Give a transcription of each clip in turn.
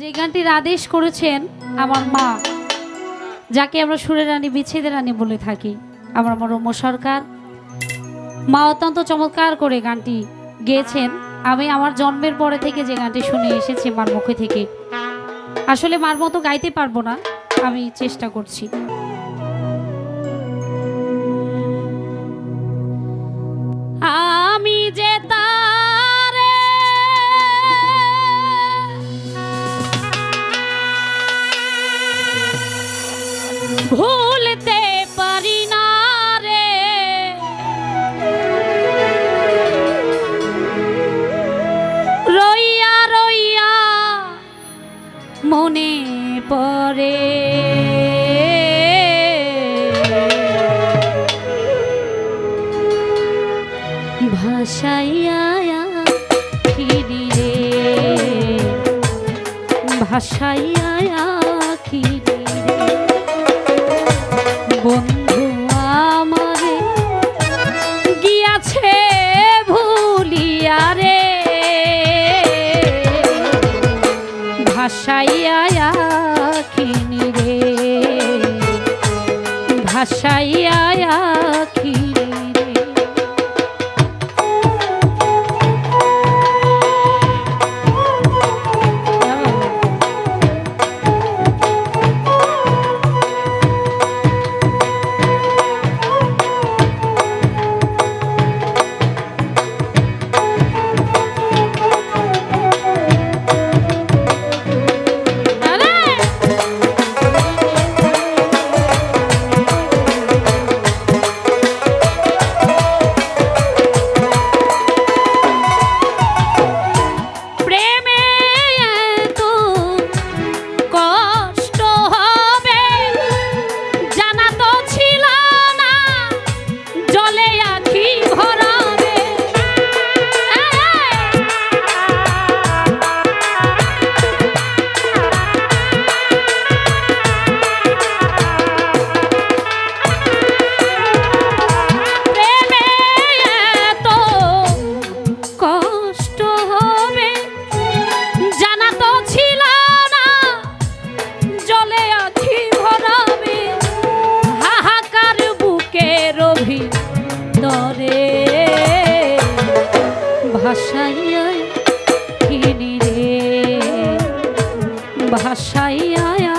যে গানটির আদেশ করেছেন আমার মা, যাকে আমরা সুরের রানী, বিচ্ছেদের রানী বলে থাকি, আমার মরম সরকার। মা অত্যন্ত চমৎকার করে গানটি গেয়েছেন। আমি আমার জন্মের পরে থেকে যে গানটি শুনে এসেছি মার মুখে থেকে। আসলে মার মতো গাইতে পারব না, আমি চেষ্টা করছি। ভুলতে পারি না রে। রইয়া রইয়া মনে পড়ে। ভাষাইয়া রে ভাষাইয়া ভাষাইয়া খিনি ভাষাইয়া কিনি রে ভাষাইয়া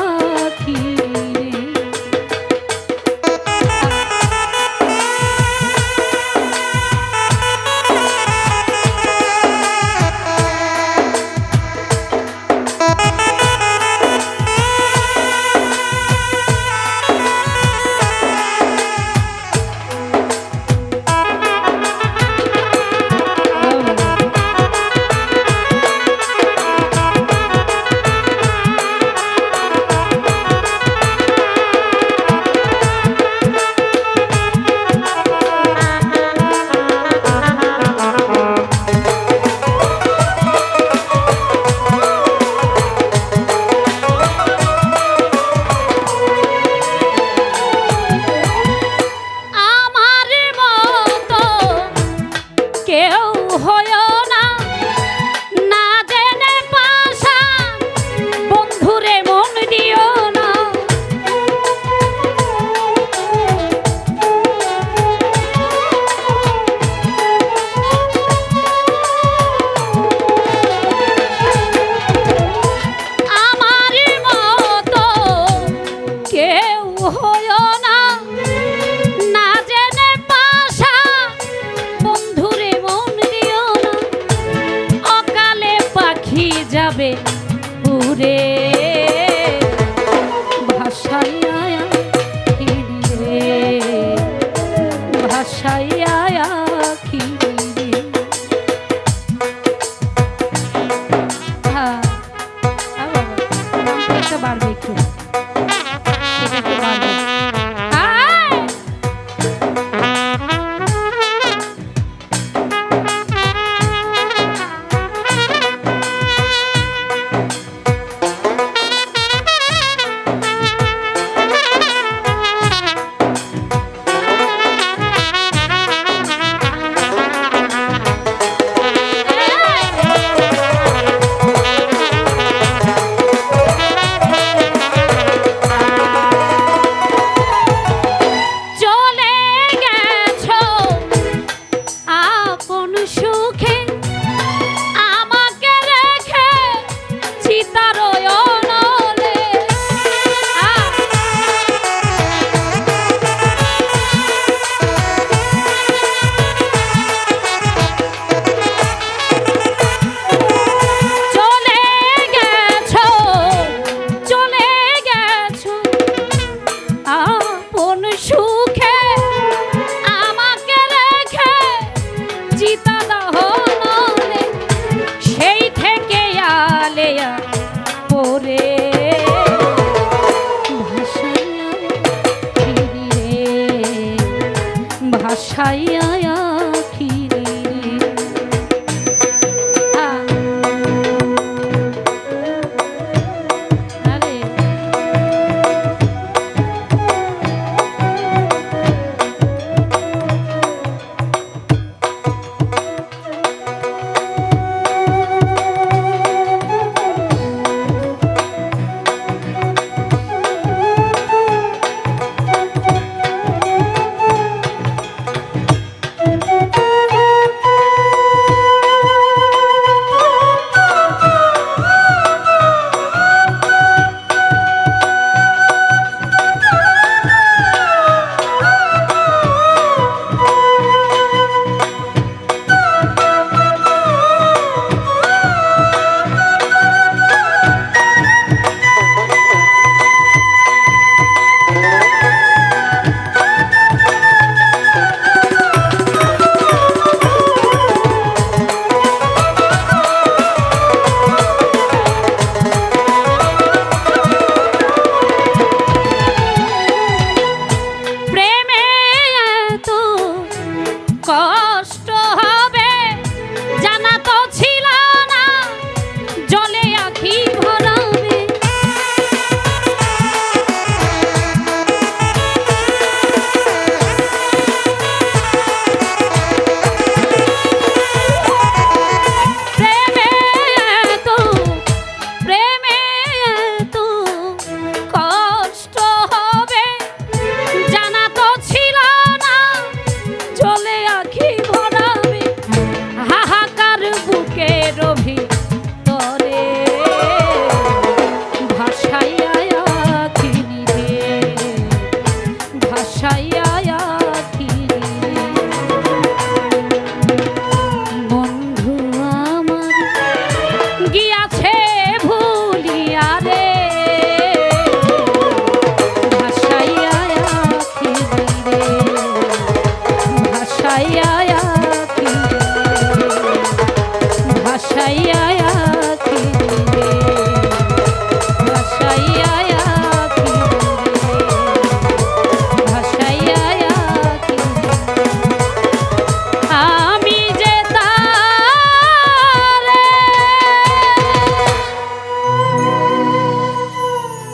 আশাই আয়া